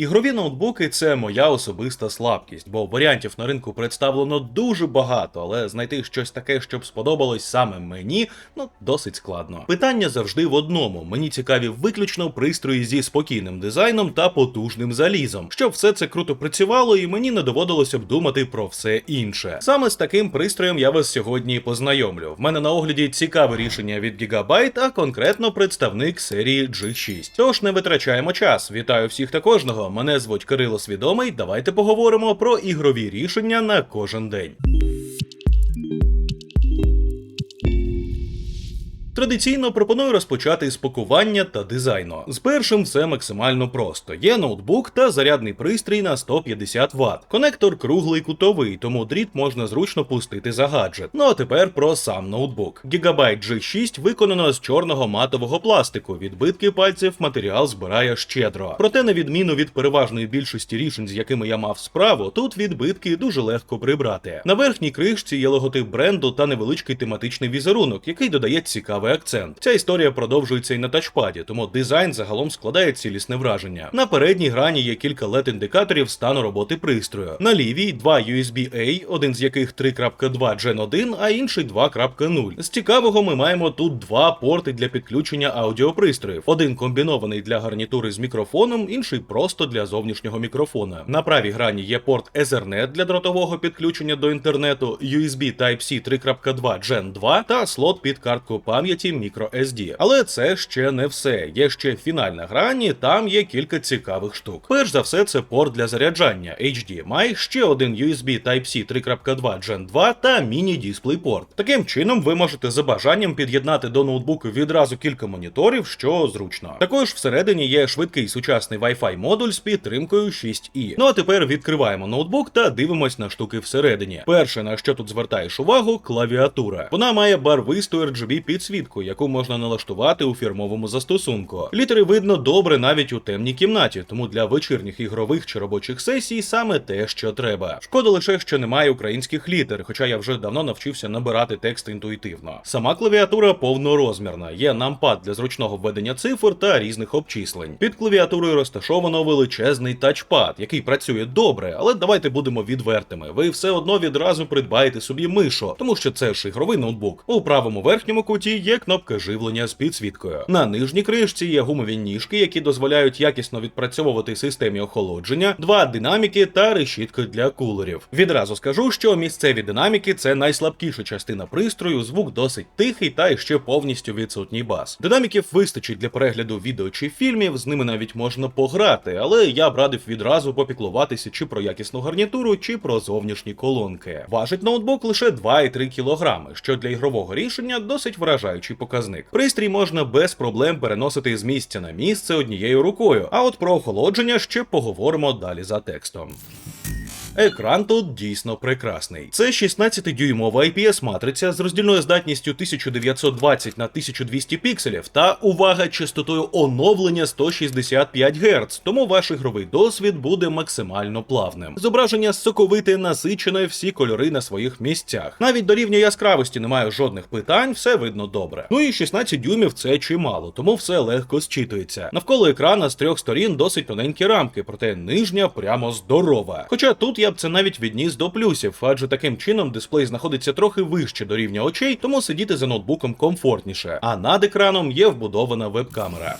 Ігрові ноутбуки це моя особиста слабкість, бо варіантів на ринку представлено дуже багато, але знайти щось таке, щоб сподобалось саме мені, ну досить складно. Питання завжди в одному: мені цікаві виключно пристрої зі спокійним дизайном та потужним залізом, щоб все це круто працювало, і мені не доводилося б думати про все інше. Саме з таким пристроєм я вас сьогодні познайомлю. В мене на огляді цікаве рішення від Gigabyte, а конкретно представник серії G6. Тож не витрачаємо час. Вітаю всіх та кожного. Мене звуть Кирило Свідомий. Давайте поговоримо про ігрові рішення на кожен день. Традиційно пропоную розпочати з пакування та дизайну. З першим все максимально просто. Є ноутбук та зарядний пристрій на 150 Вт. Конектор круглий кутовий, тому дріт можна зручно пустити за гаджет. Ну а тепер про сам ноутбук. Gigabyte G6 виконано з чорного матового пластику. Відбитки пальців матеріал збирає щедро. Проте, на відміну від переважної більшості рішень, з якими я мав справу, тут відбитки дуже легко прибрати. На верхній кришці є логотип бренду та невеличкий тематичний візерунок, який додає цікавий акцент. Ця історія продовжується і на тачпаді, тому дизайн загалом складає цілісне враження. На передній грані є кілька led індикаторів стану роботи пристрою. На лівій два USB-A, один з яких 3.2 Gen 1, а інший 2.0. З цікавого ми маємо тут два порти для підключення аудіопристроїв. Один комбінований для гарнітури з мікрофоном, інший просто для зовнішнього мікрофона. На правій грані є порт Ethernet для дротового підключення до інтернету, USB Type-C 3.2 Gen 2 та слот під картку пам'яті microSD. Але це ще не все. Є ще фінальна грань, і там є кілька цікавих штук. Перш за все, це порт для заряджання HDMI, ще один USB Type-C 3.2 Gen 2 та міні-дисплей-порт. Таким чином, ви можете за бажанням під'єднати до ноутбуку відразу кілька моніторів, що зручно. Також всередині є швидкий сучасний Wi-Fi модуль з підтримкою 6i. Ну а тепер відкриваємо ноутбук та дивимось на штуки всередині. Перше, на що тут звертаєш увагу, клавіатура. Вона має барвисту RGB підсвітку, яку можна налаштувати у фірмовому застосунку. Літери видно добре навіть у темній кімнаті, тому для вечірніх ігрових чи робочих сесій саме те, що треба. Шкода лише, що немає українських літер, хоча я вже давно навчився набирати текст інтуїтивно. Сама клавіатура повнорозмірна, є нампад для зручного введення цифр та різних обчислень. Під клавіатурою розташовано величезний тачпад, який працює добре, але давайте будемо відвертими. Ви все одно відразу придбаєте собі мишу, тому що це ж ігровий ноутбук. У правому верхньому куті є кнопка живлення з підсвіткою. На нижній кришці є гумові ніжки, які дозволяють якісно відпрацьовувати системі охолодження, два динаміки та решітки для кулерів. Відразу скажу, що місцеві динаміки це найслабкіша частина пристрою, звук досить тихий та ще повністю відсутній бас. Динаміків вистачить для перегляду відео чи фільмів, з ними навіть можна пограти, але я б радив відразу попіклуватися чи про якісну гарнітуру, чи про зовнішні колонки. Важить ноутбук лише 2,3 кг, що для ігрового рішення досить вражаючий показник. Пристрій можна без проблем переносити з місця на місце однією рукою. А от про охолодження ще поговоримо далі за текстом. Екран тут дійсно прекрасний. Це 16-дюймова IPS-матриця з роздільною здатністю 1920 на 1200 пікселів та увага частотою оновлення 165 Гц, тому ваш ігровий досвід буде максимально плавним. Зображення соковите, насичене, всі кольори на своїх місцях. Навіть до рівня яскравості немає жодних питань, все видно добре. Ну і 16 дюймів це чимало, тому все легко зчитується. Навколо екрана з трьох сторін досить тоненькі рамки, проте нижня прямо здорова. Хоча тут я б це навіть відніс до плюсів, адже таким чином дисплей знаходиться трохи вище до рівня очей, тому сидіти за ноутбуком комфортніше. А над екраном є вбудована веб-камера.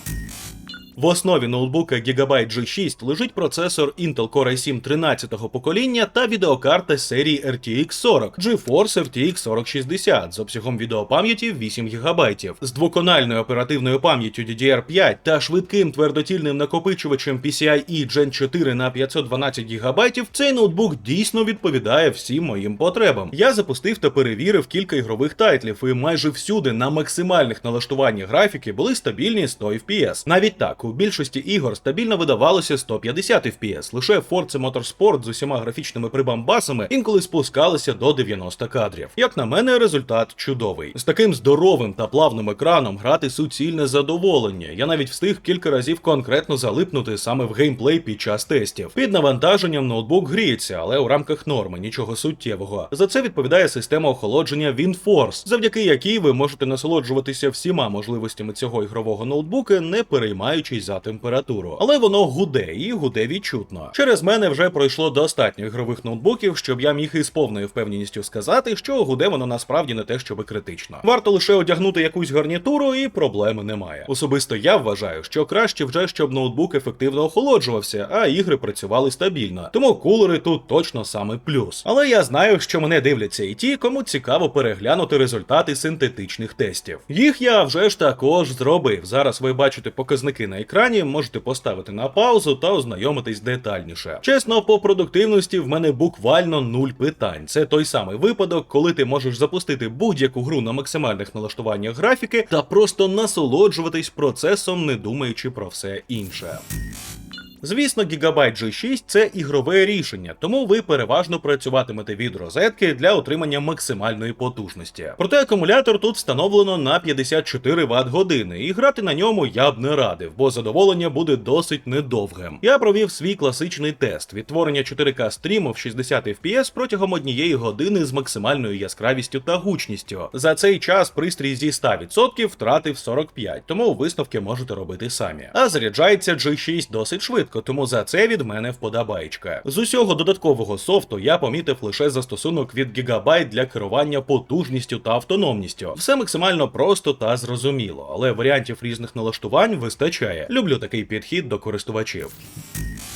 В основі ноутбука Gigabyte G6 лежить процесор Intel Core i7 13-го покоління та відеокарта серії RTX 40 GeForce RTX 4060 з обсягом відеопам'яті 8 ГБ. З двокональною оперативною пам'яттю DDR5 та швидким твердотільним накопичувачем PCIe Gen 4 на 512 ГБ цей ноутбук дійсно відповідає всім моїм потребам. Я запустив та перевірив кілька ігрових тайтлів, і майже всюди на максимальних налаштуваннях графіки були стабільні 100 FPS. Навіть так, у більшості ігор стабільно видавалося 150 FPS, лише Forza Motorsport з усіма графічними прибамбасами інколи спускалися до 90 кадрів. Як на мене, результат чудовий. З таким здоровим та плавним екраном грати суцільне задоволення. Я навіть встиг кілька разів конкретно залипнути саме в геймплей під час тестів. Під навантаженням ноутбук гріється, але у рамках норми нічого суттєвого. За це відповідає система охолодження WindForce, завдяки якій ви можете насолоджуватися всіма можливостями цього ігрового ноутбука, не переймаючись тримаючись за температуру. Але воно гуде і гуде відчутно. Через мене вже пройшло достатньо ігрових ноутбуків, щоб я міг із повною впевненістю сказати, що гуде воно насправді не те, щоб критично. Варто лише одягнути якусь гарнітуру, і проблеми немає. Особисто я вважаю, що краще вже щоб ноутбук ефективно охолоджувався, а ігри працювали стабільно. Тому кулери тут точно саме плюс. Але я знаю, що мене дивляться і ті, кому цікаво переглянути результати синтетичних тестів. Їх я вже ж також зробив. Зараз ви бачите показники на екрані, можете поставити на паузу та ознайомитись детальніше. Чесно, по продуктивності в мене буквально нуль питань. Це той самий випадок, коли ти можеш запустити будь-яку гру на максимальних налаштуваннях графіки та просто насолоджуватись процесом, не думаючи про все інше. Звісно, Gigabyte G6 це ігрове рішення, тому ви переважно працюватимете від розетки для отримання максимальної потужності. Проте акумулятор тут встановлено на 54 Вт години, і грати на ньому я б не радив, бо задоволення буде досить недовгим. Я провів свій класичний тест відтворення 4К стріму в 60 FPS протягом однієї години з максимальною яскравістю та гучністю. За цей час пристрій зі 100% втратив 45, тому висновки можете робити самі. А заряджається G6 досить швидко тому за це від мене вподобаєчка. З усього додаткового софту я помітив лише застосунок від Gigabyte для керування потужністю та автономністю. Все максимально просто та зрозуміло, але варіантів різних налаштувань вистачає. Люблю такий підхід до користувачів.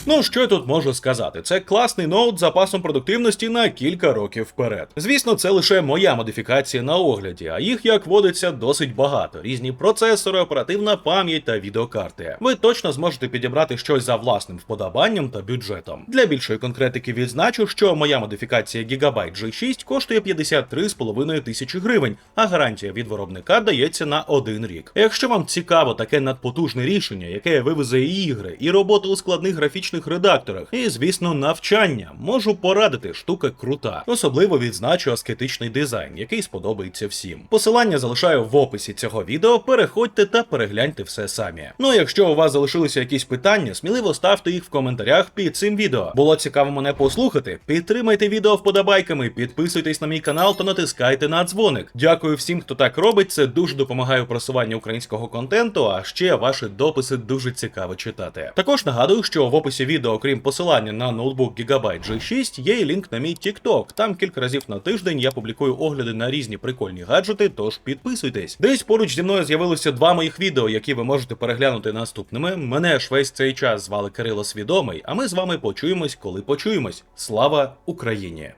Ну, що я тут можу сказати? Це класний ноут з запасом продуктивності на кілька років вперед. Звісно, це лише моя модифікація на огляді, а їх, як водиться, досить багато: різні процесори, оперативна пам'ять та відеокарти. Ви точно зможете підібрати щось за власним вподобанням та бюджетом. Для більшої конкретики відзначу, що моя модифікація Gigabyte G6 коштує 53,5 тисячі гривень, а гарантія від виробника дається на один рік. Якщо вам цікаво таке надпотужне рішення, яке вивезе і ігри, і роботу у складних графічних редакторах, і, звісно, навчання, можу порадити, штука крута. Особливо відзначу аскетичний дизайн, який сподобається всім. Посилання залишаю в описі цього відео. Переходьте та перегляньте все самі. Ну якщо у вас залишилися якісь питання, сміливо ставте їх в коментарях під цим відео. Було цікаво мене послухати. Підтримайте відео вподобайками, підписуйтесь на мій канал та натискайте на дзвоник. Дякую всім, хто так робить. Це дуже допомагає у просуванні українського контенту. А ще ваші дописи дуже цікаво читати. Також нагадую, що в описі відео, окрім посилання на ноутбук Gigabyte G6, є і лінк на мій TikTok. Там кілька разів на тиждень я публікую огляди на різні прикольні гаджети, тож підписуйтесь. Десь поруч зі мною з'явилося два моїх відео, які ви можете переглянути наступними. Мене ж весь цей час звали Кирило Свідомий, а ми з вами почуємось, коли почуємось. Слава Україні!